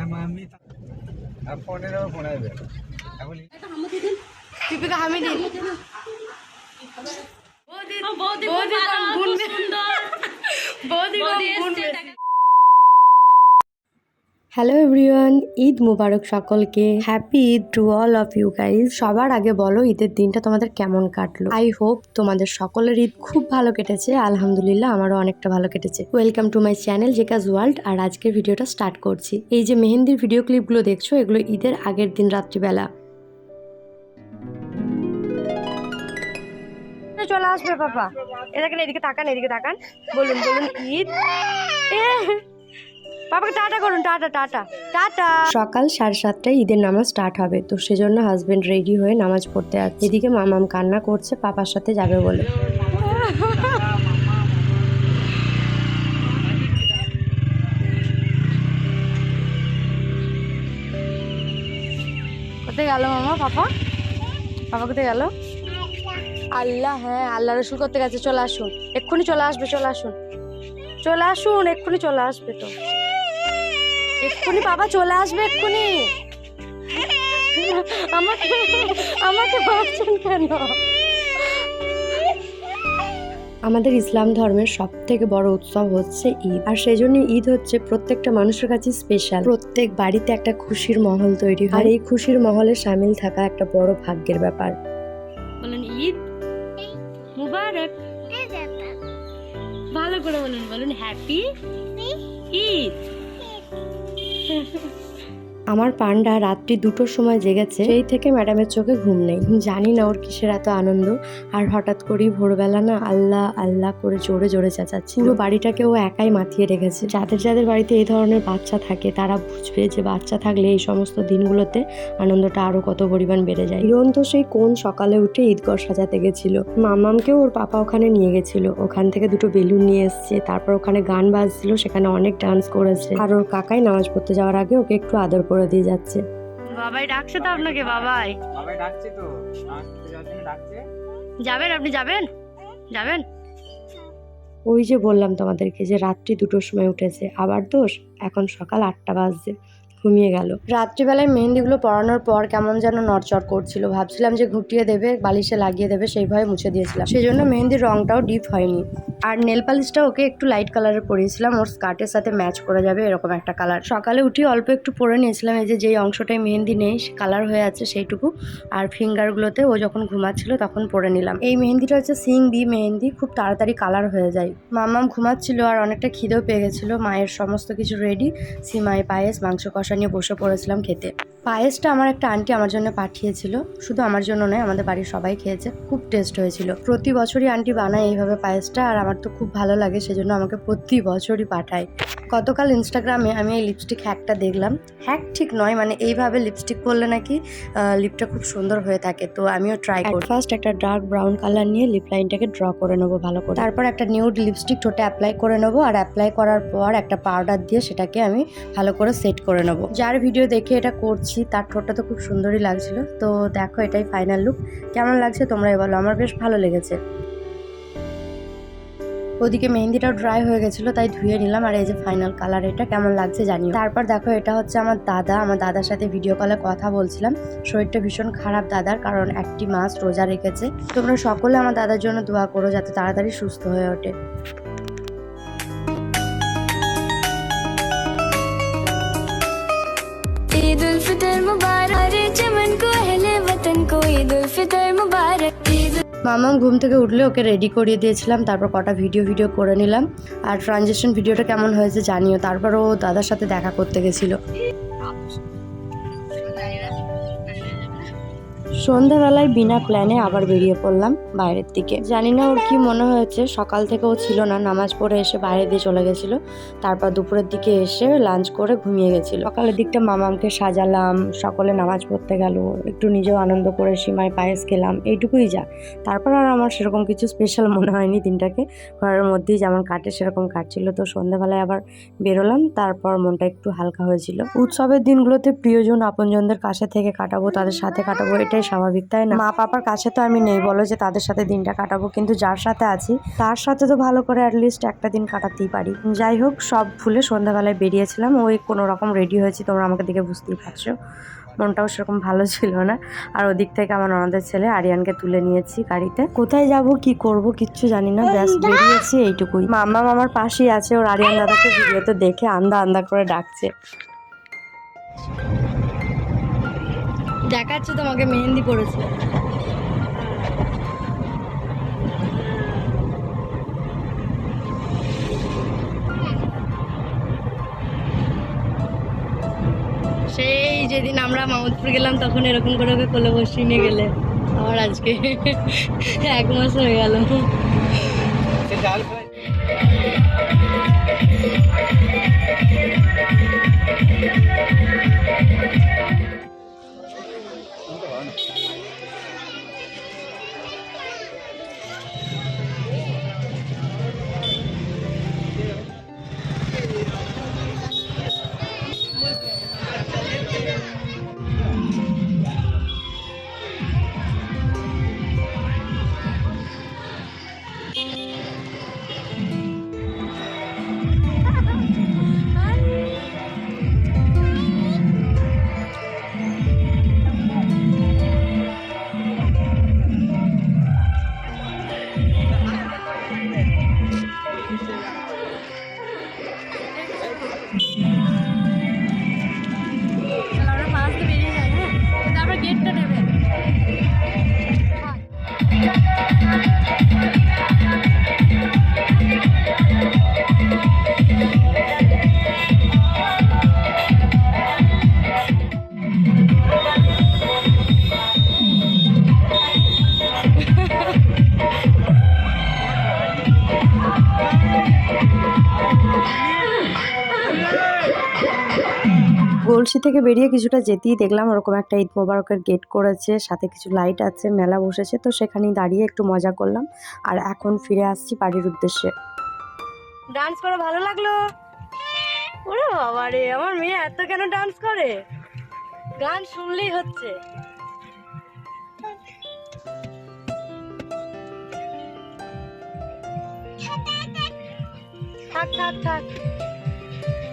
আর মা- মা- আমি আর ফোনে দীপিকা হামিদি বৌদি গুনবে। বৌদি কম গুনবে। হ্যালো এভরিওয়ান ঈদ মুবারক সকলকে। Happy Eid to all of you guys সবার আগে বলো, ঈদের দিনটা তোমাদের কেমন কাটলো? আই হোপ তোমাদের সকলের ঈদ খুব ভালো কেটেছে। আলহামদুলিল্লাহ আমারও অনেকটা ভালো কেটেছে। ওয়েলকাম টু মাই চ্যানেল জেকাজ ওয়ার্ল্ড আর আজকের ভিডিওটা স্টার্ট করছি। এই যে মেহেন্দির ভিডিও ক্লিপগুলো দেখছ, এগুলো ঈদের আগের দিন রাত্রিবেলা। চলে আসবে বাবা এদিকে এদিকে তাকান এদিকে তাকান। বলুন বলুন, ঈদ? বাবাকে টাটা করুন টাটা টাটা টাটা। সকাল সাড়ে সাতটায় ঈদের নামাজ স্টার্ট হবে তো সেজন্য হাজবেন্ড রেডি হয়ে নামাজ পড়তে আসছে। এদিকে মামাম কান্না করছে পাপার সাথে যাবে বলে। কোথায় গেল মামা পাপা? পাপা কোথায় গেল? আল্লাহ হ্যাঁ আল্লাহ রসুল করতে গেছে চলে আসুন। এক্ষুনি চলে আসবে চলে আসুন। চলে আসুন এক্ষুনি চলে আসবে তো। এক্ষুনি বাবা চলে আসবে এক্ষুনি। আমাকে আমাকে ভাবছেন কেন? আমাদের ইসলাম ধর্মের সব থেকে বড় উৎসব হচ্ছে ঈদ। আর সেই জন্য ঈদ হচ্ছে প্রত্যেকটা মানুষের কাছে স্পেশাল প্রত্যেক বাড়িতে একটা খুশির মহল তৈরি হয়। আর এই খুশির মহলে সামিল থাকা একটা বড় ভাগ্যের ব্যাপার। বলুন ঈদ মুবারক। ভালো করে বলুন বলুন হ্যাপি ঈদ। 嗯，是。আমার পান্ডা রাত্রি দুটোর সময় জেগেছে, সেই থেকে ম্যাডামের চোখে ঘুম নেই। জানি না ওর কিসের এত আনন্দ, আর হঠাৎ করেই ভোরবেলা না আল্লাহ আল্লাহ করে জোরে জোরে চেঁচাচ্ছে পুরো বাড়িটাকে ও একাই মাতিয়ে রেখেছে। যাদের যাদের বাড়িতে এই ধরনের বাচ্চা থাকে, তারা বুঝবে যে বাচ্চা থাকলে এই সমস্ত দিনগুলোতে আনন্দটা আরও কত পরিমাণ বেড়ে যায়। হিরণ তো সেই কোন সকালে উঠে ঈদগড় সাজাতে গেছিল। মামামকেও ওর পাপা ওখানে নিয়ে গেছিল। ওখান থেকে দুটো বেলুন নিয়ে এসছে, তারপর ওখানে গান বাজছিল, সেখানে অনেক ডান্স করেছে। আর ওর কাকাই নামাজ পড়তে যাওয়ার আগে ওকে একটু আদর করে দিয়ে যাচ্ছে। বাবাই ডাকছে তো আপনাকে বাবাই। বাবাই ডাকছে তো। ডাকছে। যাবেন আপনি যাবেন? যাবেন? ওই যে বললাম তোমাদেরকে যে রাত্রি দুটোর সময় উঠেছে। আবার দোষ এখন সকাল আটটা বাজছে ঘুমিয়ে গেল। রাত্রিবেলায় মেহেন্দিগুলো পরানোর পর কেমন যেন নড়চড় করছিল। ভাবছিলাম যে ঘুটিয়ে দেবে বালিশে লাগিয়ে দেবে সেই ভয়ে মুছে দিয়েছিলাম। সেই জন্য মেহেন্দির রংটাও ডিপ হয়নি। আর নেল পালিশটা ওকে একটু লাইট কালারের পরিয়েছিলাম, ওর স্কার্টের সাথে ম্যাচ করে যাবে এরকম একটা কালার সকালে উঠি অল্প একটু পরে নিয়েছিলাম, এই যে যেই অংশটায় মেহেন্দি নেই কালার হয়ে আছে সেইটুকু। আর ফিঙ্গারগুলোতে ও যখন ঘুমাচ্ছিল তখন পরে নিলাম। এই মেহেন্দিটা হচ্ছে সিং বি মেহেন্দি, খুব তাড়াতাড়ি কালার হয়ে যায়। মামাম ঘুমাচ্ছিল আর অনেকটা খিদেও পেয়ে গেছিল, মায়ের সমস্ত কিছু রেডি সিমাই পায়েস, মাংস কষা নিয়ে বসে পড়েছিলাম খেতে। পায়েসটা আমার একটা আন্টি আমার জন্য পাঠিয়েছিল। শুধু আমার জন্য নয় আমাদের বাড়ির সবাই খেয়েছে। খুব টেস্ট হয়েছিল। প্রতি বছরই আন্টি বানায় এইভাবে পায়েসটা আর আমার তো খুব ভালো লাগে সেজন্য আমাকে প্রতি বছরই পাঠায়। গতকাল ইনস্টাগ্রামে আমি এই লিপস্টিক হ্যাকটা দেখলাম। হ্যাক ঠিক নয় মানে এইভাবে লিপস্টিক পরলে নাকি লিপটা খুব সুন্দর হয়ে থাকে। তো আমিও ট্রাই করি। ফার্স্ট একটা ডার্ক ব্রাউন কালার নিয়ে লিপ লাইনটাকে ড্র করে নেব ভালো করে। তারপর একটা নিউড লিপস্টিক ঠোঁটে অ্যাপ্লাই করে নেব আর অ্যাপ্লাই করার পর একটা পাউডার দিয়ে সেটাকে আমি ভালো করে সেট করে নেব। যার ভিডিও দেখে এটা করছি তার ঠোঁটটা তো খুব সুন্দরই লাগছিল। তো দেখো, এটাই ফাইনাল লুক কেমন লাগছে তোমরাই বলো, আমার বেশ ভালো লেগেছে। ওদিকে মেহেন্দিটাও ড্রাই হয়ে গেছিল, তাই ধুয়ে নিলাম। আর এই যে ফাইনাল কালার এটা, কেমন লাগছে জানি তারপর দেখো, এটা হচ্ছে আমার দাদা। আমার দাদার সাথে ভিডিও কলে কথা বলছিলাম। শরীরটা ভীষণ খারাপ দাদার, কারণ একটি মাস রোজা রেখেছে। তোমরা সকলে আমার দাদার জন্য দোয়া করো, যাতে তাড়াতাড়ি সুস্থ হয়ে ওঠে। মামাম ঘুম থেকে উঠলে ওকে রেডি করিয়ে দিয়েছিলাম, তারপর কটা ভিডিও ভিডিও করে নিলাম। আর ট্রানজেকশন ভিডিওটা কেমন হয়েছে জানিও তারপর ও দাদার সাথে দেখা করতে গেছিল। সন্ধ্যাবেলায় বিনা প্ল্যানে আবার বেরিয়ে পড়লাম বাইরের দিকে। জানি না ওর কি মনে হয়েছে, সকাল থেকে ও ছিল না, নামাজ পড়ে এসে বাইরে দিয়ে চলে গেছিল। তারপর দুপুরের দিকে এসে লাঞ্চ করে ঘুমিয়ে গেছিল। সকালের দিকটা মামামকে সাজালাম, সকলে নামাজ পড়তে গেল, একটু নিজেও আনন্দ করে সীমায় পায়েস খেলাম, এইটুকুই যা। তারপর আর আমার সেরকম কিছু স্পেশাল মনে হয়নি দিনটাকে। ঘরের মধ্যেই যেমন কাটে সেরকম কাটছিল, তো সন্ধ্যাবেলায় আবার বেরোলাম, তারপর মনটা একটু হালকা হয়েছিল। উৎসবের দিনগুলোতে প্রিয়জন আপনজনদের কাছে থেকে কাটাবো, তাদের সাথে কাটাবো, এটাই স্বাভাবিক, তাই না? মা পাপার কাছে তো আমি নেই, বলো যে তাদের সাথে দিনটা কাটাবো, কিন্তু যার সাথে আছি, তার সাথে তো ভালো করে অ্যাটলিস্ট একটা দিন কাটাতেই পারি। যাই হোক, সব ভুলে সন্ধ্যাবেলায় বেরিয়েছিলাম, ওই কোনো রকম রেডি হয়েছি, তোমরা আমাকে দেখে বুঝতেই পারছ। মনটাও সেরকম ভালো ছিল না। আর ওদিক থেকে আমার ননদের ছেলে আরিয়ানকে তুলে নিয়েছি গাড়িতে। কোথায় যাব, কি করব, কিচ্ছু জানি না, ব্যাস বেরিয়েছি এইটুকুই। মাম্মা মামার পাশেই আছে, ওর আরিয়ান দাদাকে ভিডিওতে দেখে আন্দা আন্দা করে ডাকছে। দেখাচ্ছে তোমাকে মেহেন্দি পড়েছে সেই যেদিন আমরা মামুদপুর গেলাম, তখন এরকম করে ওকে কোলে বসিয়ে নিয়ে গেলে। আবার আজকে এক মাস হয়ে গেল। গলসি থেকে বেরিয়ে কিছুটা যেতেই দেখলাম ওরকম একটা ঈদ মোবারকের গেট করেছে, সাথে কিছু লাইট আছে, মেলা বসেছে, তো সেখানেই দাঁড়িয়ে একটু মজা করলাম। আর এখন ফিরে আসছি বাড়ির উদ্দেশ্যে। ডান্স করে, ভালো লাগল? ওরে বাবা রে, আমার মেয়ে এত কেন ডান্স করে? গান শুনলেই হচ্ছে। থাক থাক থাক।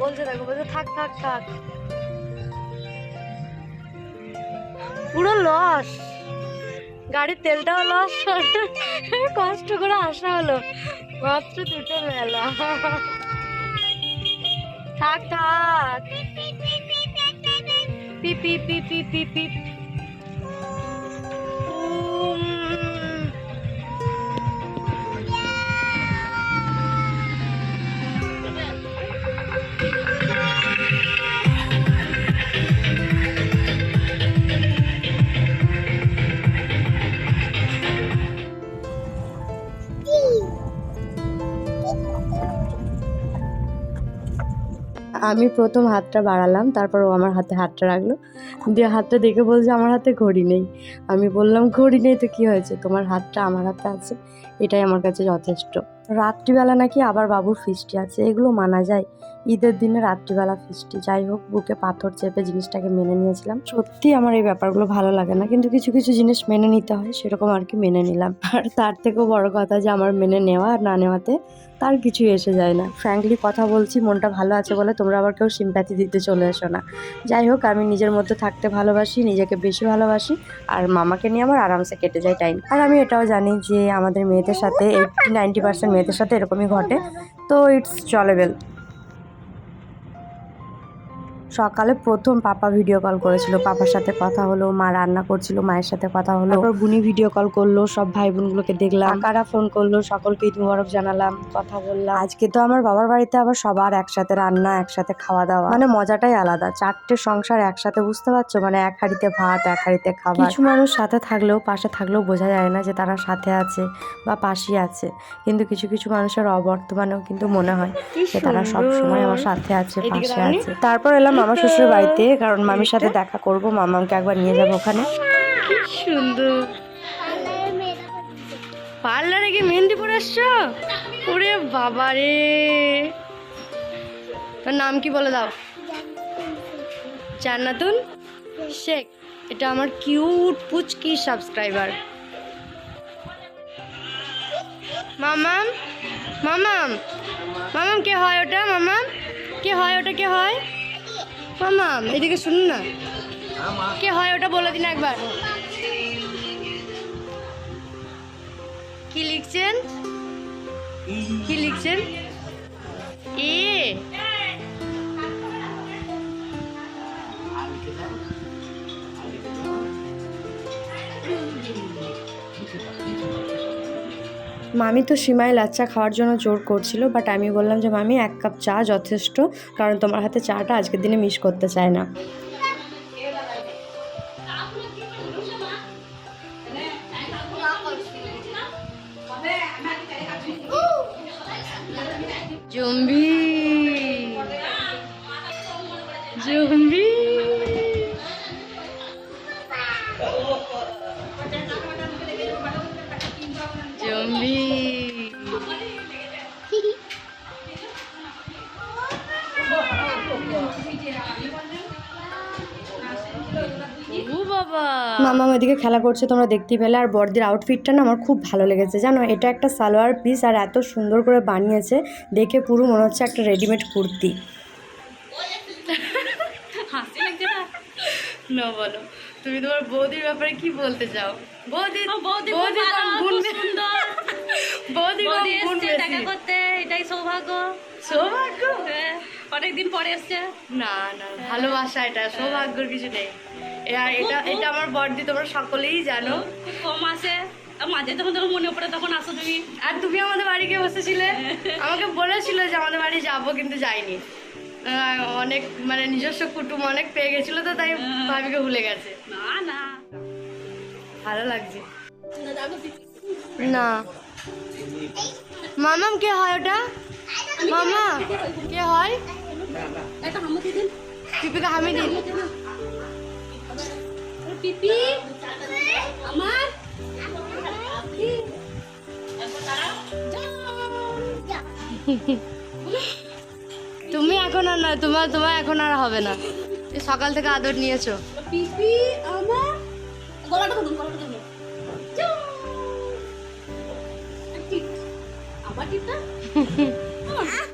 বলছে দেখো, বলছে থাক থাক থাক। পুরো লস গাড়ির তেলটাও লস কষ্ট করে আসা হলো। মাত্র দুটো মেলা থাক থাক। পি পি পি পি পি আমি প্রথম হাতটা বাড়ালাম, তারপর ও আমার হাতে হাতটা রাখল। দিয়ে হাতটা দেখে বলছে, আমার হাতে ঘড়ি নেই। আমি বললাম, ঘড়ি নেই তো কী হয়েছে? তোমার হাতটা আমার হাতে আছে। এটাই আমার কাছে যথেষ্ট। রাত্রিবেলা নাকি আবার বাবুর ফিস্টি আছে, এগুলো মানা যায়। ঈদের দিনে রাত্রিবেলা ফিস্টি, যাই হোক, বুকে পাথর চেপে জিনিসটাকে মেনে নিয়েছিলাম। সত্যি আমার এই ব্যাপারগুলো ভালো লাগে না, কিন্তু কিছু কিছু জিনিস মেনে নিতে হয়, সেরকম আর কি মেনে নিলাম। আর তার থেকেও বড় কথা যে আমার মেনে নেওয়া আর না নেওয়াতে তার কিছুই এসে যায় না। ফ্র্যাঙ্কলি কথা বলছি, মনটা ভালো আছে বলে তোমরা আবার কেউ সিম্প্যাথি দিতে চলে এসো না। যাই হোক, আমি নিজের মধ্যে থাকতে ভালোবাসি, নিজেকে বেশি ভালোবাসি, আর মামাকে নিয়ে আমার আরামসে কেটে যায় টাইম আর আমি এটাও জানি যে আমাদের মেয়েদের সাথে এইটটি নাইনটি পার্সেন্ট মেয়েদের সাথে এরকমই ঘটে, তো ইটস চলেবেল সকালে প্রথম পাপা ভিডিও কল করেছিল। পাপার সাথে কথা হলো মা রান্না করছিল মায়ের সাথে কথা হলো। তারপর বুনি ভিডিও কল করল সব ভাই বোনগুলোকে দেখলাম। কারা ফোন করল সকলকে ঈদ মুবারক জানালাম কথা বললাম। আজকে তো আমার বাবার বাড়িতে আবার সবার একসাথে রান্না একসাথে খাওয়া দাওয়া মানে মজাটাই আলাদা চারটে সংসার একসাথে বুঝতে পারছ? মানে এক হাঁড়িতে ভাত এক হাঁড়িতে খাবার। কিছু মানুষ সাথে থাকলেও পাশে থাকলেও বোঝা যায় না যে তারা সাথে আছে বা পাশে আছে। কিন্তু কিছু কিছু মানুষের অবর্তমানেও কিন্তু মনে হয় যে তারা সব সময় আমার সাথে আছে পাশে আছে। তারপর এলাম মামা শ্বশুর বাড়িতে কারণ মামির সাথে দেখা করব মামাকে একবার নিয়ে যাব ওখানে। কি সুন্দর। পার্লারে গিয়ে মেহেন্দি পরে আসছো? ওরে বাবা রে। তোর নাম কি বলে দাও? জান্নাতুন? শেখ এটা আমার কিউট পুচকি সাবস্ক্রাইবার। মামাম? মামাম? মামাম কে হয় ওটা? মামাম? কে হয় ওটা? কে হয়? মামাম এদিকে শুনুন না। কে হয় ওটা বলে দিন একবার। কি লিখছেন? কি লিখছেন? এ মামি তো সীমায় লাচ্চা খাওয়ার জন্য জোর করছিল বাট আমি বললাম যে, মামি, এক কাপ চা যথেষ্ট, কারণ তোমার হাতে চাটা আজকের দিনে মিস করতে চায় না। জম্বি। জম্বি। মামা ওইদিকে খেলা করছে তোমরা দেখতেই পেলে। আর বড়দির আউটফিটটা না আমার খুব ভালো লেগেছে। জানো এটা একটা সালোয়ার পিস আর এত সুন্দর করে বানিয়েছে দেখে পুরো মনে হচ্ছে একটা রেডিমেড কুর্তি। না? না বলো। তুমি তোমার বৌদির ব্যাপারে কি বলতে চাও? বৌদি বৌদি বৌদি ভালো, কম গুণ খুব বে- সুন্দর। বৌদি বৌদি এসছে দেখা করতে এটাই সৌভাগ্য। সৌভাগ্য? হ্যাঁ, অনেকদিন পরে এসছে। না না ভালোবাসা এটা সৌভাগ্যর কিছু নেই। এটা এটা আমার বড়দি তোমরা সকলেই জানো। খুব কম আসে মাঝে যখন যখন মনে পড়ে তখন আসো তুমি। আর তুমি আমাদের বাড়িতে বসেছিলে? আমাকে বলেছিল যে আমাদের বাড়ি যাব কিন্তু যাইনি। অনেক মানে নিজস্ব কুটুম অনেক পেয়ে গেছিল তো তাই ভাবিকে ভুলে গেছে। না না। ভালো লাগছে। না মামাম কে হয় ওটা? মামা কে হয়? দিন। হামিদিন পিপি আমার তুমি এখন আর না তোমার তোমার এখন আর হবে না। সকাল থেকে আদর নিয়েছো। পিপি আমার? গলাটা ধরুন গলাটা ধরুন। আমার টিপটা? বাহ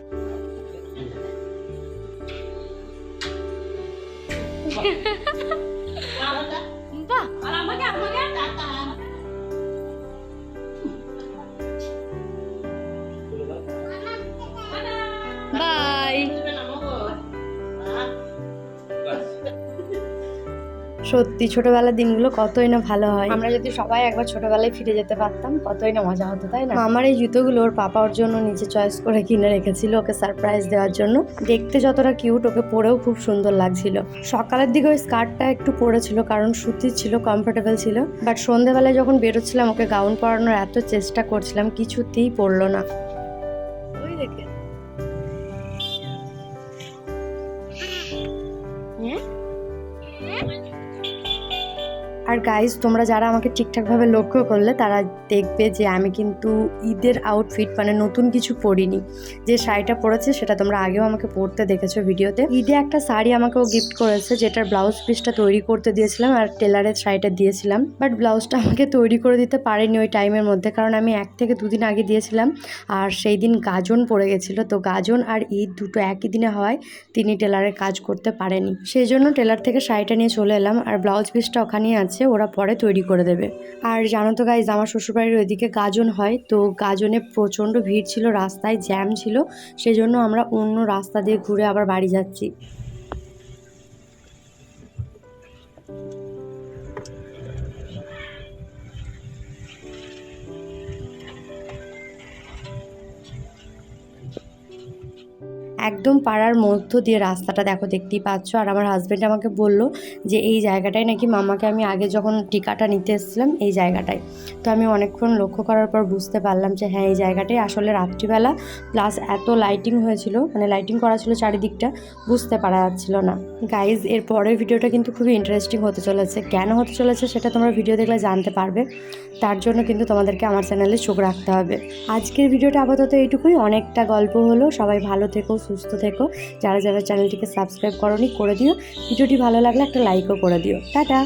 সত্যি ছোটবেলার দিনগুলো কতই না ভালো হয়। আমরা যদি সবাই একবার ছোটবেলায় ফিরে যেতে পারতাম কতই না মজা হতো তাই না? আমার এই জুতোগুলো ওর পাপা ওর জন্য নিজে চয়েস করে কিনে রেখেছিল ওকে সারপ্রাইজ দেওয়ার জন্য। দেখতে যতটা কিউট ওকে পরেও খুব সুন্দর লাগছিল। সকালের দিকে ওই স্কার্টটা একটু পরেছিল কারণ সুতির ছিল কমফোর্টেবল ছিল। বাট সন্ধেবেলায় যখন বেরোচ্ছিলাম ওকে গাউন পরানোর এত চেষ্টা করছিলাম কিছুতেই পরলো না। আর গাইজ তোমরা যারা আমাকে ঠিকঠাকভাবে লক্ষ্য করলে, তারা দেখবে যে আমি কিন্তু ঈদের আউটফিট মানে নতুন কিছু পরিনি। যে শাড়িটা পরেছে, সেটা তোমরা আগেও আমাকে পরতে দেখেছ ভিডিওতে। ঈদে একটা শাড়ি আমাকেও গিফট করেছে, যেটার ব্লাউজ পিসটা তৈরি করতে দিয়েছিলাম আর টেলারের শাড়িটা দিয়েছিলাম। বাট ব্লাউজটা আমাকে তৈরি করে দিতে পারেনি ওই টাইমের মধ্যে, কারণ আমি এক থেকে দুদিন আগে দিয়েছিলাম। আর সেই দিন গাজন পড়ে গেছিল, তো গাজন আর ঈদ দুটো একই দিনে হওয়ায় তিনি টেলারের কাজ করতে পারেনি। সেই জন্য টেলার থেকে শাড়িটা নিয়ে চলে এলাম, আর ব্লাউজ পিসটা ওখানেই আছে। ওরা পরে তৈরি করে দেবে। আর জানো তো গাইজ আমার শ্বশুরবাড়ির ওইদিকে গাজন হয়, তো গাজনে প্রচণ্ড ভিড় ছিল, রাস্তায় জ্যাম ছিল, সেজন্য আমরা অন্য রাস্তা দিয়ে ঘুরে আবার বাড়ি যাচ্ছি। একদম পাড়ার মধ্য দিয়ে রাস্তাটা দেখো দেখতেই পাচ্ছ। আর আমার হাজব্যান্ড আমাকে বলল যে, এই জায়গাটায় নাকি মামাকে আমি আগে যখন টিকাটা নিতে এসেছিলাম, এই জায়গাটায়। তো আমি অনেকক্ষণ লক্ষ্য করার পর বুঝতে পারলাম যে হ্যাঁ এই জায়গাটাই আসলে রাত্রিবেলা। প্লাস এত লাইটিং হয়েছিল মানে লাইটিং করা ছিল চারিদিকটা, বুঝতে পারা যাচ্ছিল না। গাইজ এর পরের ভিডিওটা কিন্তু খুবই ইন্টারেস্টিং হতে চলেছে। কেন হতে চলেছে সেটা তোমরা ভিডিও দেখলে জানতে পারবে। তার জন্য কিন্তু তোমাদেরকে আমার চ্যানেলে চোখ রাখতে হবে। আজকের ভিডিওটা আপাতত এইটুকুই। অনেকটা গল্প হলো। সবাই ভালো থেকো সুস্থ থেকো। যারা যারা চ্যানেলটিকে সাবস্ক্রাইব করনি, করে দিও। ভিডিওটি ভালো লাগলে একটা লাইকও করে দিও। টাটা!